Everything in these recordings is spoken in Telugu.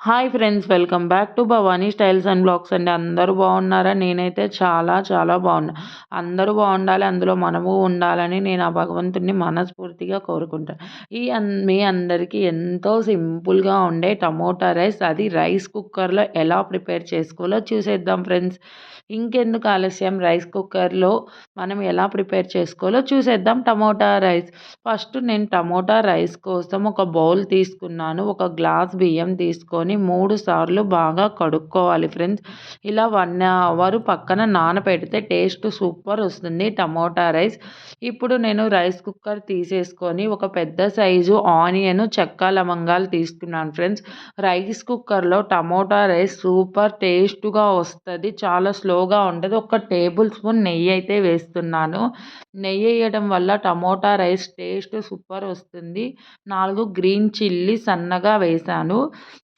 Hi friends welcome back to Bhavani styles and blogs అండి. అందరూ బాగున్నారా? నేనైతే చాలా చాలా బాగున్నా. అందరూ బాగుండాలి అందులో మనము ఉండాలని నేను ఆ భగవంతుడిని మనస్ఫూర్తిగా కోరుకుంటాను ఈ మీ అందరికీ ఎంతో సింపుల్గా ఉండే టమోటా రైస్ అది రైస్ కుక్కర్లో ఎలా ప్రిపేర్ చేసుకోవాలో చూసేద్దాం ఫ్రెండ్స్. ఇంకెందుకు ఆలస్యం? రైస్ కుక్కర్లో మనం ఎలా ప్రిపేర్ చేసుకోవాలో చూసేద్దాం టమోటా రైస్. ఫస్ట్ నేను టమోటా రైస్ కోసం ఒక బౌల్ తీసుకున్నాను. ఒక గ్లాస్ బియ్యం తీసుకొని మూడు సార్లు బాగా కడుక్కోవాలి ఫ్రెండ్స్. ఇలా వన్ అవర్ పక్కన నానబెడితే టేస్ట్ సూపర్ వస్తుంది టమోటా రైస్. ఇప్పుడు నేను రైస్ కుక్కర్ తీసేసుకొని ఒక పెద్ద సైజు ఆనియన్ చెక్క లవంగాలు తీసుకున్నాను ఫ్రెండ్స్. రైస్ కుక్కర్లో టమోటా రైస్ సూపర్ టేస్ట్గా వస్తుంది. చాలా స్లోగా ఉంటుంది. ఒక టేబుల్ స్పూన్ నెయ్యి అయితే వేస్తున్నాను. నెయ్యి వేయడం వల్ల టమోటా రైస్ టేస్ట్ సూపర్ వస్తుంది. నాలుగు గ్రీన్ చిల్లీ సన్నగా వేసాను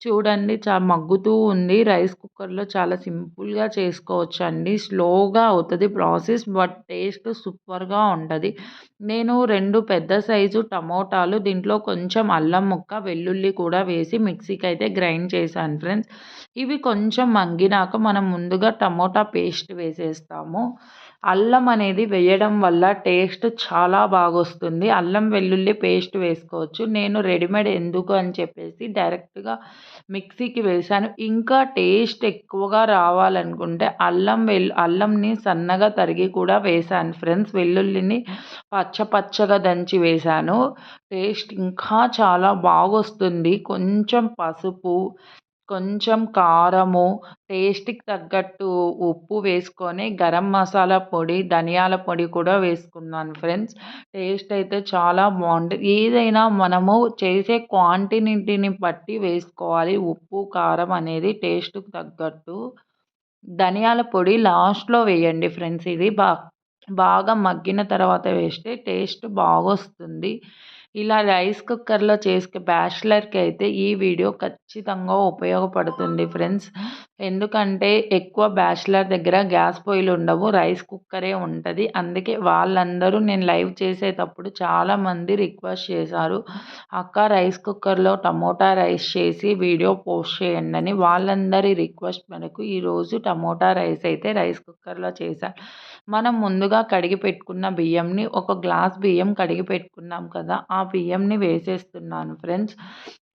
చూడండి చాలా మగ్గుతూ ఉంది. రైస్ కుక్కర్లో చాలా సింపుల్గా చేసుకోవచ్చు అండి స్లోగా అవుతుంది ప్రాసెస్ బట్ టేస్ట్ సూపర్గా ఉంటుంది. నేను రెండు పెద్ద సైజు టమోటాలు దీంట్లో కొంచెం అల్లం ముక్క వెల్లుల్లి కూడా వేసి మిక్సీకి అయితే గ్రైండ్ చేశాను ఫ్రెండ్స్. ఇవి కొంచెం మంగినాక మనం ముందుగా టమోటా పేస్ట్ వేసేస్తాము. అల్లం అనేది వేయడం వల్ల టేస్ట్ చాలా బాగా వస్తుంది అల్లం వెల్లుల్లి పేస్ట్ వేసుకోవచ్చు. నేను రెడీమేడ్ ఎందుకు అని చెప్పేసి డైరెక్ట్గా మిక్సీకి వేసాను ఇంకా టేస్ట్ ఎక్కువగా రావాలనుకుంటే అల్లం వెల్లు అల్లంని సన్నగా తరిగి కూడా వేసాను ఫ్రెండ్స్ వెల్లుల్లిని పచ్చ పచ్చగా దంచి వేసాను టేస్ట్ ఇంకా చాలా బాగొస్తుంది. కొంచెం పసుపు కొంచెం కారము టేస్ట్కి తగ్గట్టు ఉప్పు వేసుకొని గరం మసాలా పొడి ధనియాల పొడి కూడా వేసుకున్నాను ఫ్రెండ్స్. టేస్ట్ అయితే చాలా బాగుంటుంది ఏదైనా మనము చేసే క్వాంటిటీని బట్టి వేసుకోవాలి. ఉప్పు కారం అనేది టేస్ట్కి తగ్గట్టు. ధనియాల పొడి లాస్ట్లో వేయండి ఫ్రెండ్స్. ఇది బా బాగా మగ్గిన తర్వాత వేస్తే టేస్ట్ బాగొస్తుంది. ఇలా రైస్ కుక్కర్లో చేసుకు బ్యాచిలర్కి అయితే ఈ వీడియో ఖచ్చితంగా ఉపయోగపడుతుంది ఫ్రెండ్స్. ఎందుకంటే ఎక్కువ బ్యాచిలర్ దగ్గర గ్యాస్ పొయ్యిలు ఉండవు రైస్ కుక్కరే ఉంటుంది. అందుకే వాళ్ళందరూ నేను లైవ్ చేసేటప్పుడు చాలామంది రిక్వెస్ట్ చేశారు అక్క రైస్ కుక్కర్లో టమోటా రైస్ చేసి వీడియో పోస్ట్ చేయండి అని. వాళ్ళందరి రిక్వెస్ట్ మనకు ఈరోజు టమోటా రైస్ అయితే రైస్ కుక్కర్లో చేశారు. మనం ముందుగా కడిగి పెట్టుకున్న బియ్యంని ఒక గ్లాస్ బియ్యం కడిగి పెట్టుకున్నాం కదా ఆ బియ్యంని వేసేస్తున్నాను ఫ్రెండ్స్.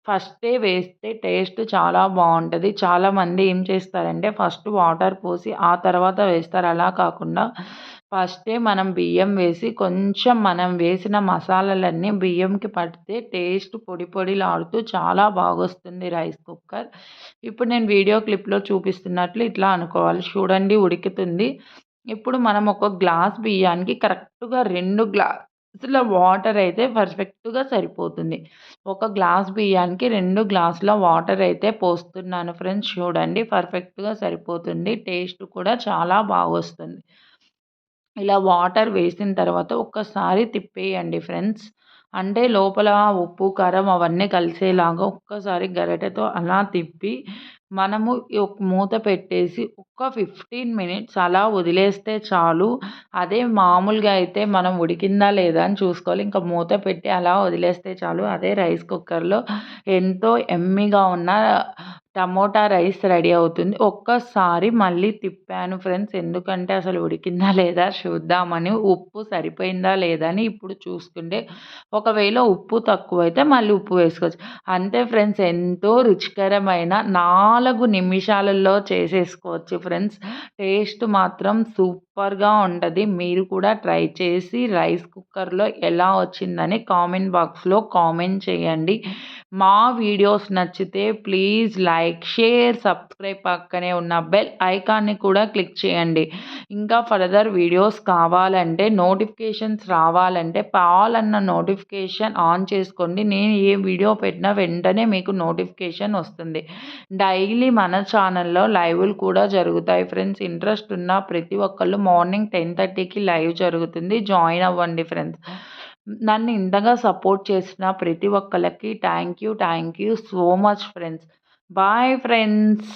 ఫస్టే వేస్తే టేస్ట్ చాలా బాగుంటుంది. చాలామంది ఏం చేస్తారంటే ఫస్ట్ వాటర్ పోసి ఆ తర్వాత వేస్తారు. అలా కాకుండా ఫస్టే మనం బియ్యం వేసి కొంచెం మనం వేసిన మసాలాలన్నీ బియ్యంకి పడితే టేస్ట్ పొడి పొడిలాడుతూ చాలా బాగొస్తుంది రైస్ కుక్కర్. ఇప్పుడు నేను వీడియో క్లిప్లో చూపిస్తున్నట్లు ఇట్లా అనుకోవాలి. చూడండి ఉడుకుతుంది. ఇప్పుడు మనం ఒక గ్లాస్ బియ్యానికి కరెక్ట్గా రెండు గ్లాసుల వాటర్ అయితే పర్ఫెక్ట్గా సరిపోతుంది. ఒక గ్లాస్ బియ్యానికి రెండు గ్లాసుల వాటర్ అయితే పోస్తున్నాను ఫ్రెండ్స్. చూడండి పర్ఫెక్ట్గా సరిపోతుంది. టేస్ట్ కూడా చాలా బాగొస్తుంది ఇలా వాటర్ వేసిన తర్వాత ఒక్కసారి తిప్పేయండి ఫ్రెండ్స్. అంటే లోపల ఉప్పు కారం అవన్నీ కలిసేలాగా ఒక్కసారి గరిటెతో అలా తిప్పి మనము మూత పెట్టేసి ఒక ఫిఫ్టీన్ మినిట్స్ అలా వదిలేస్తే చాలు. అదే మామూలుగా అయితే మనం ఉడికిందా లేదా అని చూసుకోవాలి. ఇంకా మూత పెట్టి అలా వదిలేస్తే చాలు. అదే రైస్ కుక్కర్లో ఎంతో ఎమ్మిగా ఉన్న టమోటా రైస్ రెడీ అవుతుంది. ఒక్కసారి మళ్ళీ తిప్పాను ఫ్రెండ్స్. ఎందుకంటే అసలు ఉడికిందా లేదా చూద్దామని. ఉప్పు సరిపోయిందా లేదా అని ఇప్పుడు చూసుకుంటే ఒకవేళ ఉప్పు తక్కువైతే మళ్ళీ ఉప్పు వేసుకోవచ్చు. అంతే ఫ్రెండ్స్ ఎంతో రుచికరమైన నాలుగు నిమిషాలలో చేసేసుకోవచ్చు ఫ్రెండ్స్. టేస్ట్ మాత్రం సూపర్గా ఉంటుంది. మీరు కూడా ట్రై చేసి రైస్ కుక్కర్లో ఎలా వచ్చిందని కామెంట్ బాక్స్లో కామెంట్ చేయండి. మా వీడియోస్ నచ్చితే ప్లీజ్ లైక్ షేర్ సబ్స్క్రైబ్ పక్కనే ఉన్న బెల్ ఐకాన్ని కూడా క్లిక్ చేయండి. ఇంకా ఫర్దర్ వీడియోస్ కావాలంటే నోటిఫికేషన్స్ రావాలంటే పాల్ అన్న నోటిఫికేషన్ ఆన్ చేసుకోండి. నేను ఏ వీడియో పెట్టినా వెంటనే మీకు నోటిఫికేషన్ వస్తుంది. డైలీ మన ఛానల్లో లైవ్లు కూడా జరుగుతాయి ఫ్రెండ్స్. ఇంట్రెస్ట్ ఉన్న ప్రతి ఒక్కళ్ళు మార్నింగ్ టెన్ థర్టీకి లైవ్ జరుగుతుంది. జాయిన్ అవ్వండి ఫ్రెండ్స్. నన్ను ఇంతగా సపోర్ట్ చేసిన ప్రతి ఒక్కరికి thank you thank you so much friends. Bye friends.